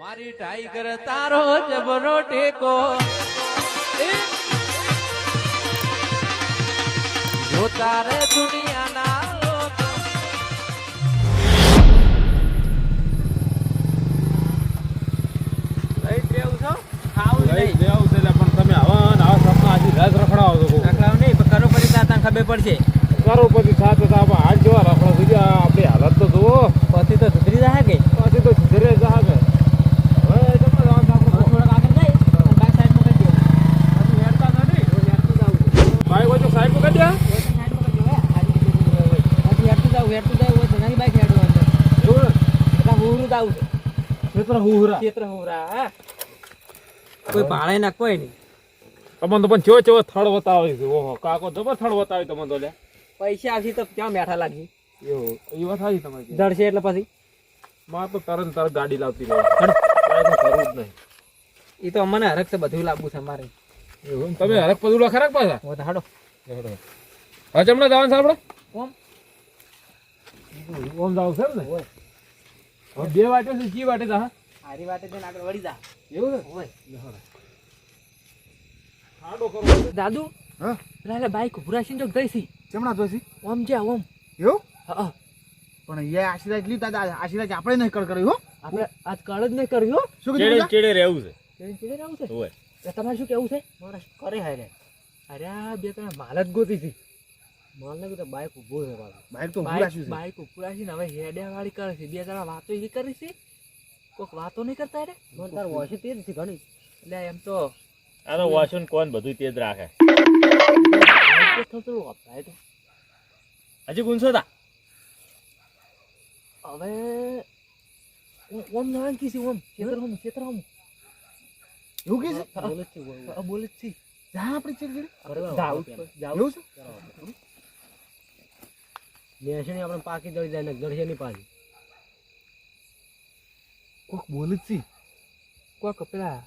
મારી ટાઈગર તારો જબરો ટેકો. જો તારે દુનિયાના નહીં, પણ કરો પછી ખબર પડશે. સાથે તો આપણે હાથ જોવા રખડો ગયા. આપણી હાલત તો જુઓ. પછી તો સુધરી જાય કે? પછી તો સુધરે જ હશે હવે તમે જવાનું છે આપણે થોડાક આગળ જઈ અને બાઈક સાઈડમાં કરી દો. હજી હેરતા નથી રોજ હેડતું જાવું છે. ભાઈ હોય તો સાઈડ પકડી દે રોજ તો સાઈડમાં કરી દો, હે. હારી રીતે જવું હોય. પછી હેડતું જાવું, હેડતું જાવું હોય તો નહીં બાઈક હેડવું અંદર. એવું ને એટલે હુરું જ આવું છે. મિત્ર હુરા ક્ષેત્ર હુરા, હા. કોઈ ભાડે ના કોઈ નહીં. તમને તો પણ ચો ચો થડ બતાવે છે. ઓહો કાકો જબર થડ બતાવે તમને તો લે પૈસા આવશે તો ક્યાં બેઠા લાગી? એવું એ વાત સાચી તમારી દળશે એટલે પછી? મારે તો તરત તરત ગાડી લાવતી રહે. કરવું જ નહીં. એ તો મને હરક છે બધું લાવવું છે મારે એવું તમે હરક પદુડા ખરાક પાછા? હું હાડો હા ચમડા જવાનું છે આપણે ઓમ. ઓમ જાવ છે ને? બે વાટે છે કી વાટે જા હારી વાતે જઈને આગળ વળી જા. એવું હોય ખાડો કરો દાદુ હા? રાલે બાઈક ભૂરાશી જો ગઈ ચમણા જોઈશી ઓમ છે ઓમ. એવું? હા પણ એ આશીર્વાદ લીધા દાદા આશીર્વાદ આપણે નહીં કળ કર્યું હો. આપણે આજ કળ જ નહીં કર્યો શું કીધું? ચેડે રહેવું છે. ચેડે ચેડે રહેવું છે? હોય. તમારે શું કેવું છે? મારે કરે હારે અરે આ બે તને માલ જ ગોતી હતી. માલ ને તો બાઈક ઊભો છે બાઈક તો છે. બાઈક ઉપરાશી ને હવે હેડે વાળી કરે છે. બે જણા વાતો એ કરી છે. કોઈક વાતો નહીં કરતા રે? મને તાર વોશી તેજ છે ઘણી. એટલે એમ તો. આ તો વોશન કોણ બધું તેજ રાખે. થતું તો વપરાય તો. હજી ગુંસો તા? હવે ઓમ- નાન નામ કી છે ઓમ? ચેતર હમ ચેતર હમ. એવું કે છે? બોલે છે બોલે છે. જા આપણે ચેક ચીડ જાવું જાવું છે? આપણે પાકી દળી જાય ને દળશે ની પાછી. કોક બોલે જ છે કોક પેલા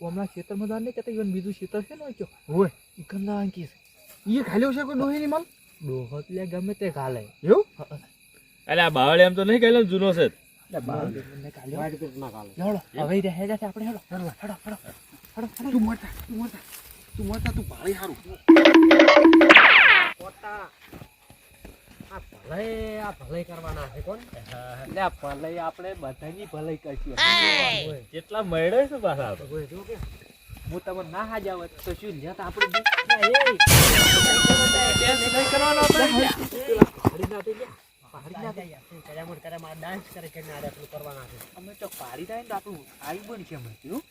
હમણાં ખેતરમાં દાન નહીં કહેતા ઈવન બીજું ખેતર છે ને ઓછો હોય ઈ કંદા આંકી છે. એ ખાલ્યો છે કોઈ ડોહી ની માલ? ડોહત લે ગમે તે ખાલે એવું? એટલે આ બાવળ એમ તો નહીં ખાલે જૂનો છે? હવે આપણે હેડો હેડો હેડો હેડો હેડો હેડો. તું મોટા તું મોટા તું મોટા તું ભાળી સારું આ ભલે આ ભલાઈ કરવાના છે કોણ એટલે આ ભલાઈ આપણે બધાની ભલાઈ કરશું કેટલા મળે છે પાછા જો કે હું તમને ના હાજા હોત તો શું લ્યા કરવાનો ડાન્સ કરે કે ના આપણું કરવાના છે. અમે તો પાડી થાય ને તો. આપણું આઈ બની છે અમે આવો પાડી.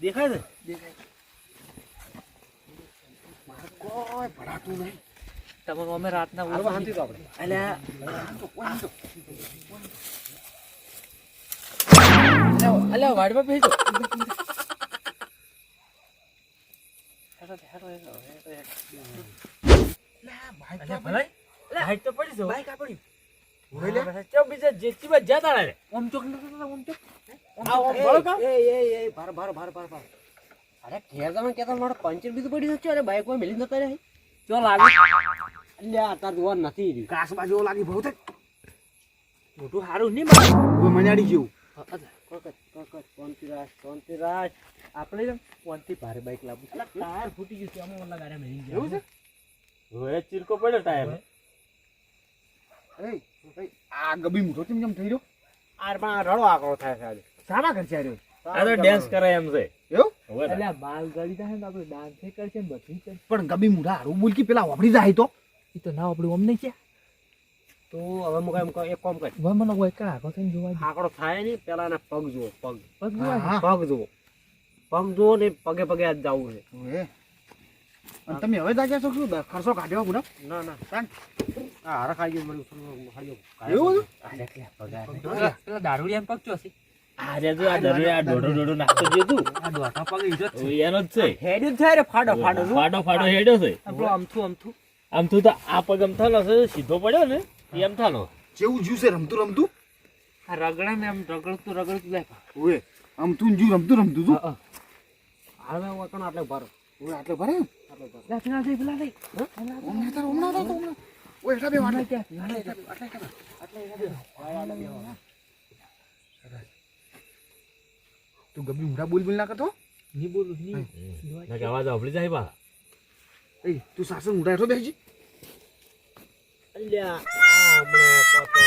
દેખાય છે? કોઈ ભરાતું નહીં. તમે અમે રાતના અલ્યા, અલ્યા, ભલાઈ. હાઈટ તો પડી જાઓ. બાઈક આપણી હોય લે. ચો બીજા જેટલી બાજુ જતા રહે. ઓમ ચોક ઓમ ચોક. આ ઓમ ભલો એ એ એ ભાર ભાર ભાર ભાર ભાર. અરે ઘેર તમે કહેતા મારો પંચર બીજું પડી જશે. અરે બાઈકમાં મેલી નતા રહે. ચો લાગે? અલ્યા તાર જોવા નથી રહ્યું. કાસ બાજુ લાગી બહુ થાય મોટું સારું નહીં મારે. હવે મનાડી જેવું. આપણે કોનથી ભારે બાઈક લાવવું ટાયર ફૂટી ગયું છે અમે ઓલા ગાડી મેલી ગયા. એવું છે? હવે ચીરકો પડ્યો ટાયર. એ એ, આ ગબી મોટો કેમ કેમ થઈ રહ્યો? આર પણ રડો આકડો થાય છે આજે. સારા ઘર છે આ રહ્યો આ ડેન્સ કરે એમ છે. એવું? એટલે બાલ ગળી થાય ને આપણે ડાન્સ કરશે ને બધું પણ ગબી મોઢા હારું બોલકી પેલા વાપરી જાય તો. એ તો ના આપણું અમને છે તો હવે હું એમ કહું, એક કામ કર હવે મને કોઈ કા આગળ થઈને જોવા. આંકડો થાય નહીં પેલા એના પગ જુઓ પગ પગ. હા પગ જુઓ પગ જુઓ ને પગે પગે આજ જવું છે અને તમે હવે દાગ્યા છો શું ખર્ચો કાઢ્યો પૂરા ના ના તાન. આ હારા ખાઈ ગયું મને હાડ્યો એવું હતું? પેલા દારૂડિયા પગ ચોસી આ જે જો આ દરિયો આ ડોડો ડોડો નાખતો જે તું આ દોઢા પગ ઈજો છે. એનો જ છે હેડ્યું થાય રે ફાડો ફાડો જુઓ. ફાડો ફાડો હેડ્યો છે આપણું અમથું અમથું આમ તું તો આ પગ એમ થાલો છે સીધો પડ્યો ને એ એમ થાલો. જેવું જ્યુ છે રમતું રમતું? આ રગડા ને આમ રગડતું રગડતું લે ઓએ આમ તું જ્યુ રમતું રમતું તું? હવે હું. કણ આટલે ભરો ઓય આટલે ભરે આટલે ભરે લા પેલા દે હમણાં તાર હમણાં તો હમણાં ઓય એટલા બે વાટલે આટલે. એટલા બે, આટલે એટલા તું ગબી ઊંધા બોલ બોલ ના કરતો ની બોલું ની ના કે અવાજ અભળી જાય બા. એ તું સાસુ ઊંધા એટલો બેસી અલ્યા આ હમણે કોતો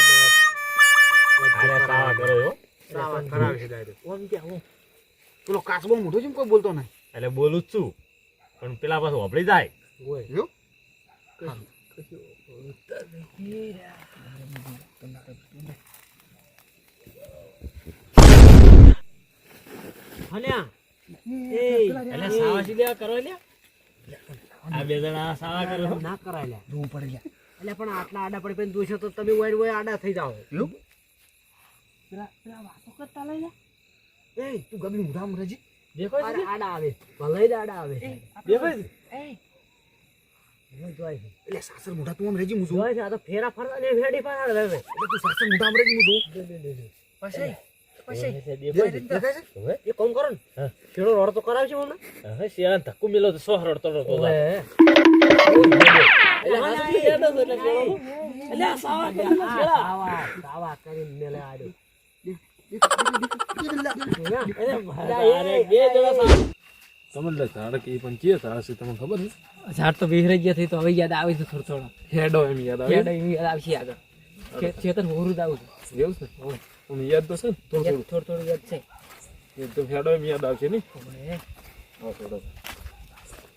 આરે સાવા કરો હો. સાવા ખરાબ છે ડાયરેક્ટ. ઓમ કે હું પેલો કાચબો મોટો છે કોઈ બોલતો નહીં. એટલે બોલું જ છું. પણ પેલા પાછો અભળી જાય. જો હલ્યા. એ એટલે સાવા સી લેવા કરો લ્યા આ બે જણા સાવા કરો? ના કરાય લ્યા. પડે લ્યા. એટલે પણ આટલા આડા પડી પડી દોશો તો તમે વૈર વૈર આડા થઈ જાઓ. એવું પેલા પેલા વાતો કરતા લઈ એ તું ગમે મુઢા રહેજે દેખો આડા આડા આવે. ભલે જ આડા આવે. દેખો એ. છે. એટલે સાસર મોઢા તું આમ હું છે આ તો ફેરા ફરતા ને ફેડી ફાડ હવે. એટલે તું સાસર મોઢા આમ રહેજે હું પછી? પછી? છે? છે. એ કોમ કરો ને. ફેરો રોડ તો કરાવશે મને હવે શિયાળા ધક્કો મેલો તો સો રડતો રડતો ઓવે. જાય. એટલે હાથથી લેતો હતો ઝાડ કે પણ ઝાડ છે તમને ખબર છે? ઝાડ તો વિહરાઈ ગયા થઈ તો હવે યાદ આવે છે થોડો થોડો હેડો એમ યાદ આવે આવી યાદ. આવશે આગળ ચેતન હોરું જ આવું એવું છે? તમને યાદ તો છે ને? થોડું થોડું. થોડું યાદ છે. એકદમ હેડો એમ યાદ આવશે ને હા થોડો.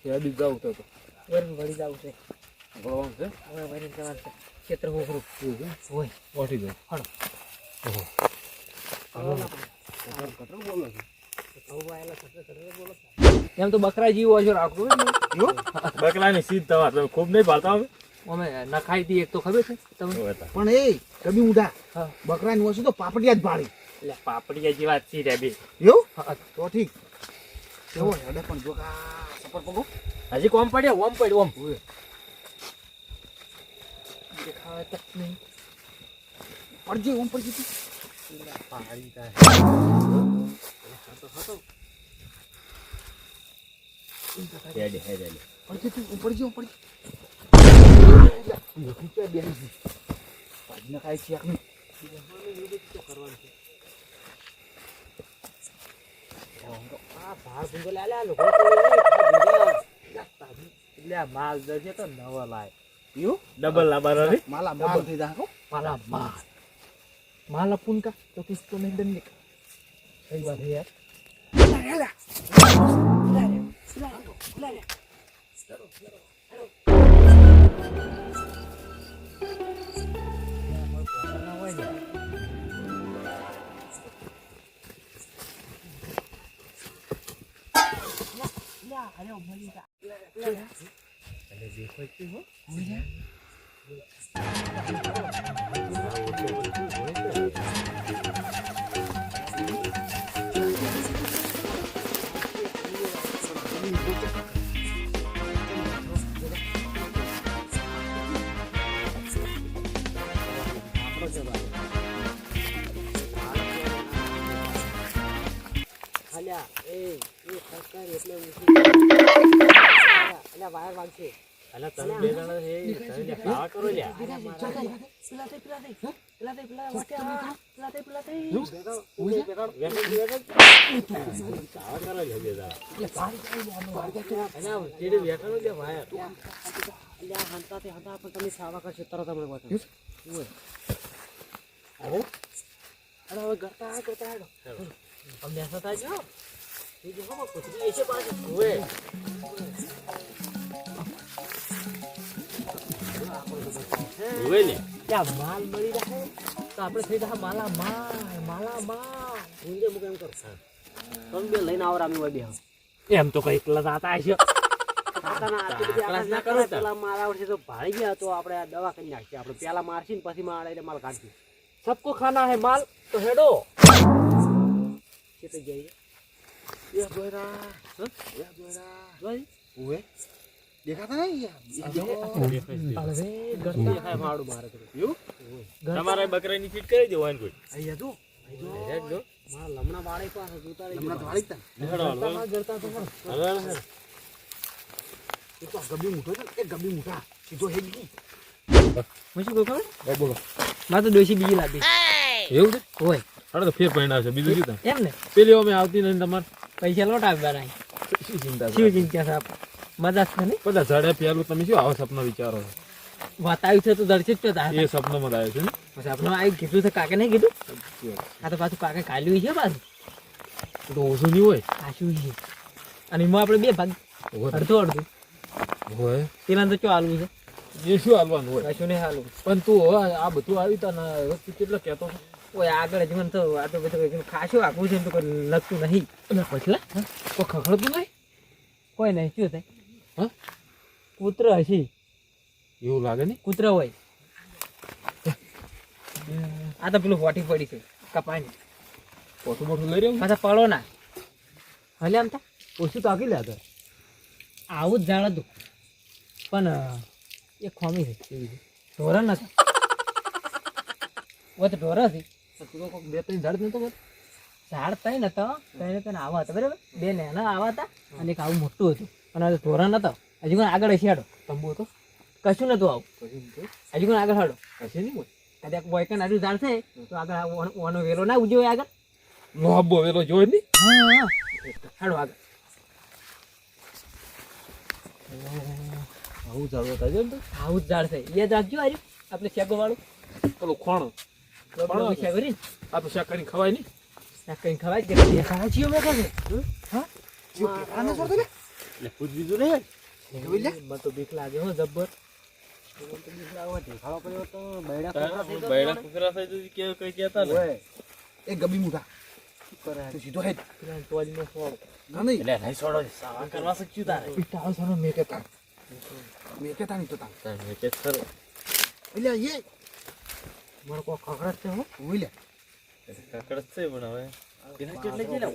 યાદ જ જાવ તો. તો વળી વળી છે. ભણવાનું છે? હવે વળી જવાનું છે. ક્ષેત્ર એમ તો બકરા જીવો હજુ રાખવું બકલાની સીધ તવા તમે ખૂબ નહીં ભાળતા હવે અમે નખાઈ દી એક તો ખબર છે તમને? પણ એ ગબી ઊંધા. બકરાની વસ્તુ તો પાપડિયા જ ભાળી. એટલે પાપડિયા જેવા જ છે રે બે. એવું? તો ઠીક. કેવો હેડે પણ જો. કા સપર પગો. હજી કોમ પડ્યો? ઓમ પડ્યો ઓમ. દેખાવે તો નહીં પડજે ઓમ પડજે તું હેડે હેડે પડજે તું ઓમ પડજે ઓમ પડજે લખી ક્યાં બેસી છે પાડીને કરવાનું છે આ ભાર ભૂંગો લે લે લોકો એટલે માલ દરજે તો નવો લાય. Yuk, double lah baru nih. Malam malam tidak kok. Malam malam. Malam pun kah? Tapi itu nih. Ya. Yeah, અલ્યા એ એ એટલે વાયર વાગશે અલા તમે બે જણા હે તમે ખાવા કરો લ્યા. પેલા તે પેલા તે પેલા તે પેલા વાટે આ, પેલા તે પેલા તે ખાવા કરો લ્યા બે જણા હંતા પણ તમે સાવા કરશો તરત અમને બતાવો અરે હવે કરતા કરતા હેડો. અમને એસા જો એ જો હો કુછડી એસે પાછી. ઓએ ઉવે લે ત્યાં માલ મળી રહે તો આપણે થઈ જાય માલા માલ માલા માલ ઊંધે મુકે એમ કર તમે બે લઈને આવો રામી હોય બે એમ તો કઈ એકલા જાતા હશે કાકાના આટલી બધી આકાશ ના કરો પેલા માર આવડશે તો ભાળી ગયા તો આપણે આ દવા કરી નાખીએ આપણે પેલા મારશી ને પછી મારે એટલે માલ કાઢશું सबको खाना है माल तो हेडो કે તો જઈએ એ દોયરા હ? એ દોયરા જોઈ ઓએ દેખાતા નહીં યાર અરે દેખાય મારું મારે એવું તમારે બકરાની ફીટ કરી દેવાની કોઈ અહીંયા જો મારા લમણા વાળે પાસે જોતા રહી તો વાળી તા. હેડો, હાલો. ગયો. જડતા તો હવે, હવે, હવે. એ તો આ મૂઠો છે એ ગબ્બી મૂઠા સીધો હેડ ગઈ હું શું કહું બોલો મારે તો ડોશી બીજી લાવી એવું છે હોય અરે તો ફેર છે બીજું શું એમ ને પેલી અમે આવતી નથી તમારે પૈસા લોટ આવ્યા નહીં શું ચિંતા શું ચિંતા છે આપણે મજા છે ને? બધા ઝાડે પેલું તમે શું આવા સપના વિચારો છો? વાત આવી છે તો દર્શિત તો એ સપનામાં આવ્યો છે ને. પછી આપણે આવી કીધું છે કાકે નહીં કીધું? આ તો પાછું કાકે કાલ્યું છે પાછું. તો ઓછું નહીં હોય? આશું છે. અને એમાં આપણે બે ભાગ અડધો અડધું. હોય પેલા તો શું હાલવું છે? એ શું હાલવાનું હોય? કશું નહીં હાલવું. પણ તું આ બધું આવી તા કેટલો કહેતો કોઈ ઓય આગળ જીવન તો આ તો બધું ખાસું આખું છે તો લગતું નહીં. એટલે પછી? કોઈ ખખડતું નહીં? કોઈ નહીં શું થાય? હા? કૂતરો હશે. એવું લાગે ને કૂતરો હોય. આ તો પેલું ફોટી પડી છે કપાની. પોઠું મોટું લઈ રહ્યું પાછા પડો ના. હલે આમ તા. ઓછું તો લે હતા આવું જ જાણ હતું. પણ એ ખોમી છે. એવી ઢોર નથી. ઓ તો ઢોર હતી બે ત્રણ ઝાડ નતો બધું ઝાડ તઈ નતો તઈને તને આવા હતા બરાબર? બે નેના આવા હતા અને એક આવું મોટું હતું. અને આ ઢોર નતો. હજી કોઈ આગળ હશે હાડો તંબુ હતો? કશું નતું આવું. હજી હજુ કોઈ આગળ હાડો કશું નહીં કદાચ બોયકન હાડું ઝાડ જાણશે તો આગળ ઓનો- વેલો ના ઉજ્યો આગળ. લોહબો વેલો જોઈ નહીં હાડો આગળ. આવું ઝાડ થાય તો? આવું જ ઝાડ છે એ રાખજો આર્યું. આપણે શેકો વાળું. પેલું ખોણ. આપણે શેગો રીને આ કરીને ખવાય નહીં આ કઈ ખવાય કે દેખાય છીએ હા? આને છોડ દે લે. એટલે પૂછ બીજું નહીં. મને તો બીક લાગે હો જબ્બર.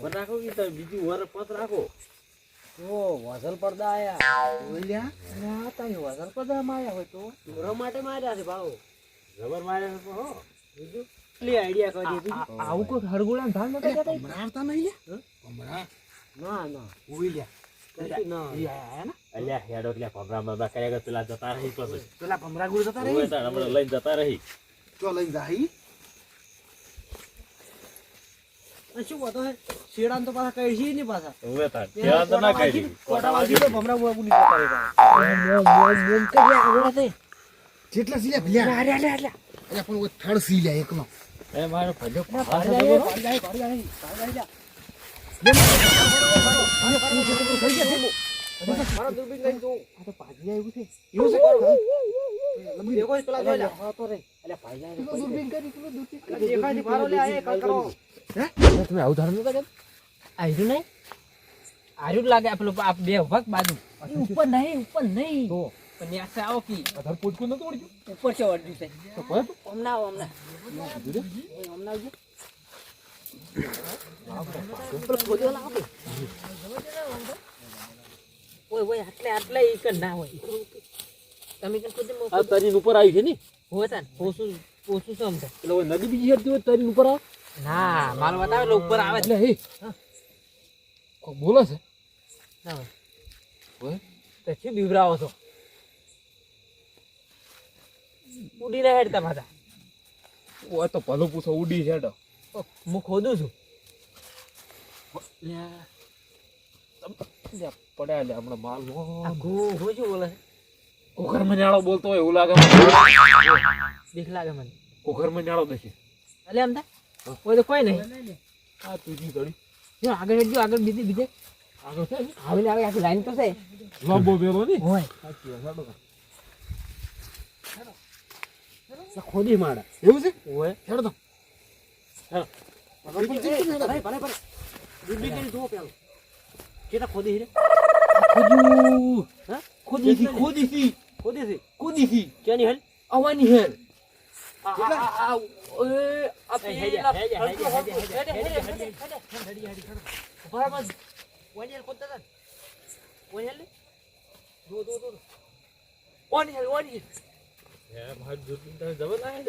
રાખો બીજું વર પત રાખો? ઓ વઝલ પડદા આયા. લે ના તા વઝલ પડદા માર્યા હોય તો? માટે માર્યા છે ભાવ. રબર માર્યા છે હો. બીજું? આઈડિયા કરી દીધી આવું કો હરગુડા ધાન કહેતા? હમણાં નહીં લે? હમણાં? ના ના. ઓય લે. કશું શું વાતો હે શેડાન તો પાછા કઈ છે નહીં પાછા. ઓય તાણ કેવા તો ના કાઢી કોટા વાગી તો ભમરા બુઆ બુની જતા મોમ મોમ કરી આગળ તે જેટલા સી ભલ્યા અરે અરે અરે અરે પણ ઓય થડ સી એકનો એ મારો ભજો પાડી જાય પાડી જાય પાડી જાય પાડી જાય મારા દૂરબીન લઈને જો આ તો પાજી જાય છે એવું છે લંબી દેખો પેલા જોઈ લે હા તો રે અલે પાઈ જાય દૂરબીન કરી. પેલો દૂરબીન દેખાય છે મારો લે આ કાલ કરો. તમે આવું ધારણ નતા કરતા આયરું નહીં? જ લાગે પેલો આ બે ભાગ બાજુ. ઉપર નહીં ઉપર નહીં. તો? પણ ન્યાસે આવો કી. અધર પોટકું નતું ઓળખ્યું ઉપર છે અડધી છે. તો કોઈ હમણાં આવો હમણાં હમણાં આવજો પેલો ખોદ્યો ના આવે ઓય ઓય આટલે આટલે ઈ ના હોય. તમે કઈ ખોદી મો તરીન ઉપર આવી છે ને? હોય તા ઓછું ઓછું સમજે એટલે ઓય નદી બીજી હતી તરીન ઉપર આવે. ના માલ બતાવે એટલે ઉપર આવે. એટલે હી. કોક બોલો છે? ના ઓય તે શું બીવરાવો છો? ઉડી રહ્યા હેડતા માતા ઓય તો ભલો પૂછો ઉડી છે હેડો હું ખોદું છું. પડ્યા લે હમણાં માલ ઘો બોલે કોખર મજાળો બોલતો હોય એવું લાગે લાગે મને. કોખર મજાળો દેખે. અલે એમ તા કોઈ તો કોઈ નહીં. આ તુજી તળી જો આગળ હેડજો આગળ બીજે બીજે. આગળ છે ને આવે આખી લાઈન તો છે. લાંબો વેલો ને હોય. ખોદી માડા એવું છે? ઓય હેડ તો. ખોદી ખોદી ખોદી ખોદી ખોદી ક્યાંની હેલ આવવાની હેર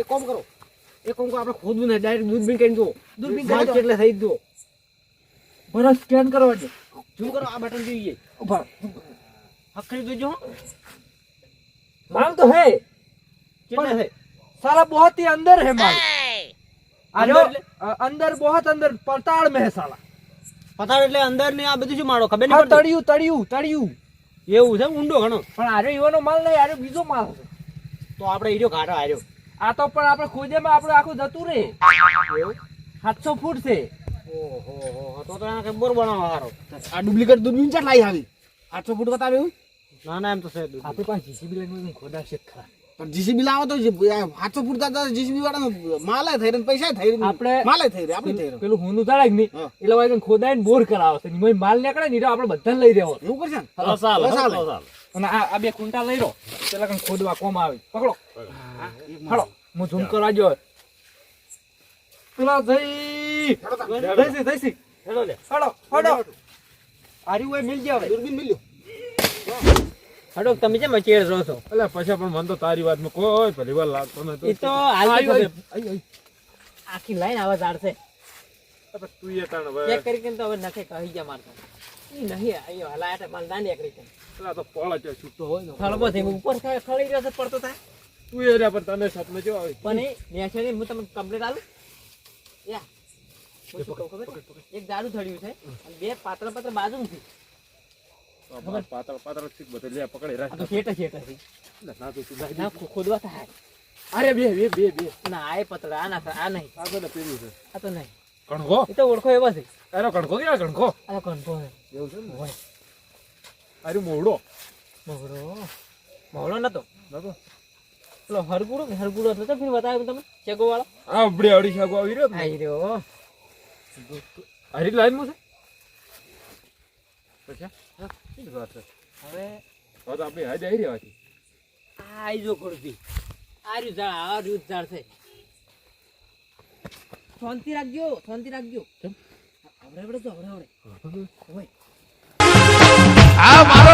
કોમ કરો એ કોમ આપણે ખોદવું નહીં ડાયરેક્ટ દૂરબીન કરીને જુઓ દૂરબીન કેટલે થઈ જુઓ બરાબર સ્કેન કરો આજે શું કરો આ બટન જોઈએ ઊભા હકરી દેજો માલ તો હે કેટલે હે साला बहुत ही अंदर है माल। अंदर अंदर बहुत अंदर पताड़ में है साला। પતાળ એટલે અંદર ને આ બધું શું માળો ખબર નહીં તળિયું તળિયું તળિયું એવું છે? ઊંડો ઘણો. પણ આરે યુવાનો માલ નહીં આરે બીજો માલ છે. તો આપણે ઈડ્યો ઘાટો આર્યો. આ તો પણ આપણે ખોજેમાં આપણે આખું જતું રહે. સાતસો ફૂટ છે. ઓહો તો તો એને ખબર બનાવવા હારો આ ડુપ્લિકેટ દૂરબીન ચાટ લાવી આવી સાતસો ફૂટ બતાવ્યું ના ના એમ તો છે આપણી પાસે જીસીબી લાઈન ખોદા છે ખરા. જીસીબી લાવો તો હાથો પૂરતા જીસીબી વાળા માલે થઈ રહ્યો પૈસા થઈ રહ્યો આપણે- માલે થઈ રહ્યો આપણે થઈ રહ્યો પેલું હોનું તાળે નહીં. એટલે વાય ખોદાય ને બોર કરાવે છે. એમાં માલ નીકળે ને આપણે બધા લઈ રહ્યો એવું કરશે ને? ચાલે, ચાલે. અને આ આ બે કુંટા લઈ રહ્યો પેલા કઈ ખોદવા કોમ આવે. પકડો. હાલો. હું ઝૂમ કરવા જો પેલા જઈ. જઈસી જઈસી હેડો લે. હેડો હેડો. આરી હોય મિલ જાવે દૂરબીન મળ્યું હડો તમે કેમ ચેડ રહો છો. એટલે પછી પણ મને તો તારી વાતમાં કોઈ પહેલી વાર લાગતો નથી તો. આખી લાઈન આવા ઝાડ છે તું એ તાણ હવે. ચેક કરી તો હવે નખે કહી જા મારતો ઈ નહીં આયો હલા માલ છે તો પોળા છે છૂટો હોય ને. થળબો થઈ ઉપર ખળી રહ્યો છે પડતો થાય. તું એ રહ્યા પણ તને સપને જો આવે? પણ એ હું તમને કમ્પ્લીટ આલું. યા. એક દારૂ થડ્યું છે અને બે પાત્ર પાત્ર બાજુમાંથી ખબર પાતળ પાતળ છે બધે લે પકડી રાખ. આ તો શેઠ છે. ના તો તું ના ખોદવા થાય. અરે બે બે બે બે. ના આય પતળા આ ના આ નહીં. આગળ પેલું છે. આ તો નહીં. કણકો એ તો ઓળખો એવા છે. અરે કણકો કે કણકો આ કણકો છે. એવું છે ને? હોય. અરે મોવડો. મહોળો મહોળો નતો. નતો? પેલો હરગુડો ને હરગુડો હતો તો ફીર બતાવ્યો તમે ચેગો વાળો આ બડે અડી શાકો આવી રહ્યો ને. આઈ રહ્યો. હરી લાઈનમાં છે? પછી હવે હવે તો આપણે હાજર આવી રહ્યા છીએ આ આઈ જો ખોડતી આ રહ્યું ઝાડ આ ઝાડ છે શાંતિ રાખજો શાંતિ રાખજો આવડે તો